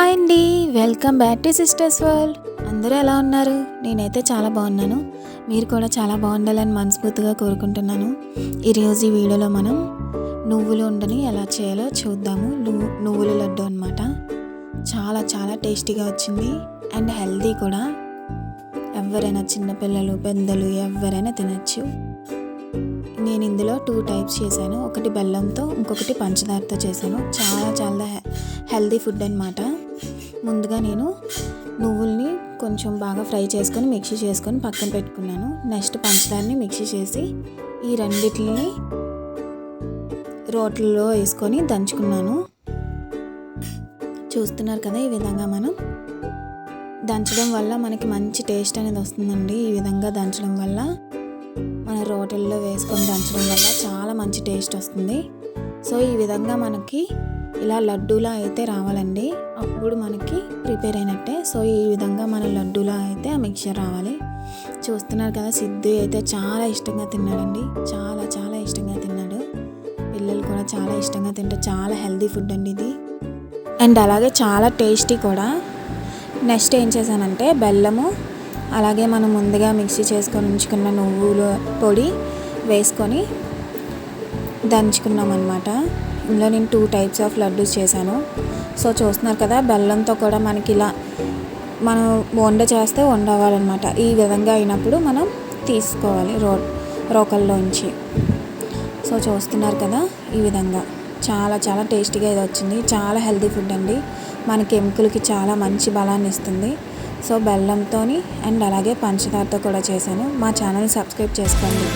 Hi అండి. Welcome back to sisters world. అందరూ ఎలా ఉన్నారు? నేనైతే చాలా బాగున్నాను. మీరు కూడా చాలా బాగుండాలని మనస్ఫూర్తిగా కోరుకుంటున్నాను. ఈరోజు ఈ వీడియోలో మనం నువ్వులు ఉండని ఎలా చేయాలో చూద్దాము. నువ్వుల లడ్డు అనమాట చాలా చాలా టేస్టీగా వచ్చింది. అండ్ హెల్దీ కూడా. ఎవరైనా చిన్నపిల్లలు పెద్దలు ఎవరైనా తినచ్చు. నేను ఇందులో టూ టైప్స్ చేశాను. ఒకటి బెల్లంతో ఇంకొకటి పంచదారతో చేశాను. చాలా చాలా హె- హెల్దీ ఫుడ్ అనమాట ముందుగా నేను నువ్వుల్ని కొంచెం బాగా ఫ్రై చేసుకొని మిక్సీ చేసుకొని పక్కన పెట్టుకున్నాను. నెక్స్ట్ పంచదారని మిక్సీ చేసి ఈ రెండిటిని రోట్లలో వేసుకొని దంచుకున్నాను. చూస్తున్నారు కదా ఈ విధంగా మనం దంచడం వల్ల మనకి మంచి టేస్ట్ అనేది వస్తుందండి. ఈ విధంగా దంచడం వల్ల మన రోటల్లో వేసుకొని దంచడం వల్ల చాలా మంచి టేస్ట్ వస్తుంది. సో ఈ విధంగా మనకి ఇలా లడ్డూలా అయితే రావాలండి. అప్పుడు మనకి ప్రిపేర్ అయినట్టే. సో ఈ విధంగా మన లడ్డూలా అయితే ఆ మిక్చర్ రావాలి. చూస్తున్నారు కదా సిద్ధు అయితే చాలా ఇష్టంగా తిన్నాడండి. చాలా చాలా ఇష్టంగా తిన్నాడు. పిల్లలు కూడా చాలా ఇష్టంగా తింటారు చాలా హెల్దీ ఫుడ్ అండి ఇది. అండ్ అలాగే చాలా టేస్టీ కూడా. నెక్స్ట్ ఏం చేశానంటే బెల్లము అలాగే మనం ముందుగా మిక్సీ చేసుకొని ఉంచుకున్న నువ్వుల పొడి వేసుకొని దంచుకున్నాం అనమాట ఇందులో నేను టూ టైప్స్ ఆఫ్ లడ్డూస్ చేశాను. సో చూస్తున్నారు కదా బెల్లంతో కూడా మనకి ఇలా మనం వండ చేస్తే వండవాలన్నమాట ఈ విధంగా అయినప్పుడు మనం తీసుకోవాలి రో రోకల్లోంచి. సో చూస్తున్నారు కదా ఈ విధంగా. చాలా చాలా టేస్టీగా ఇది వచ్చింది. చాలా హెల్తీ ఫుడ్ అండి. మనకి ఎముకలకి చాలా మంచి బలాన్ని ఇస్తుంది. సో బెల్లంతో అండ్ అలాగే పంచదారతో కూడా చేశాను. మా ఛానల్ సబ్స్క్రైబ్ చేసుకోండి.